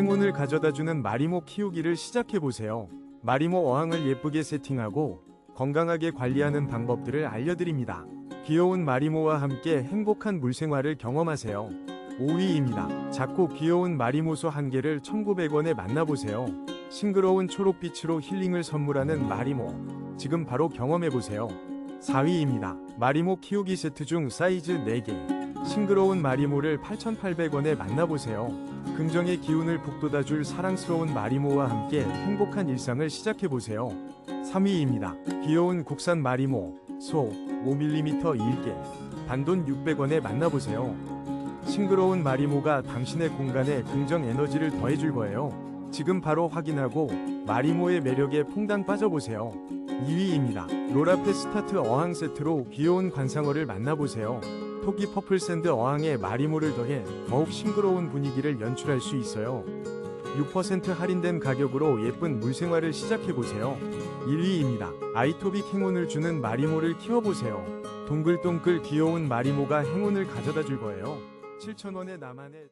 행운을 가져다주는 마리모 키우기를 시작해보세요. 마리모 어항을 예쁘게 세팅하고 건강하게 관리하는 방법들을 알려드립니다. 귀여운 마리모와 함께 행복한 물생활을 경험하세요. 5위입니다. 작고 귀여운 마리모소 한 개를 1,900원에 만나보세요. 싱그러운 초록빛으로 힐링을 선물하는 마리모. 지금 바로 경험해보세요. 4위입니다. 마리모 키우기 세트 중 사이즈 4개. 싱그러운 마리모를 8,800원에 만나보세요. 긍정의 기운을 북돋아줄 사랑스러운 마리모와 함께 행복한 일상을 시작해보세요. 3위입니다. 귀여운 국산 마리모, 소, 5mm 1개. 단돈 600원에 만나보세요. 싱그러운 마리모가 당신의 공간에 긍정 에너지를 더해줄 거예요. 지금 바로 확인하고 마리모의 매력에 퐁당 빠져보세요. 2위입니다. 로라페 스타트 어항 세트로 귀여운 관상어를 만나보세요. 토끼 퍼플 샌드 어항에 마리모를 더해 더욱 싱그러운 분위기를 연출할 수 있어요. 6% 할인된 가격으로 예쁜 물생활을 시작해보세요. 1위입니다. 아이토빅 행운을 주는 마리모를 키워보세요. 동글동글 귀여운 마리모가 행운을 가져다 줄 거예요. 7,000원에 나만의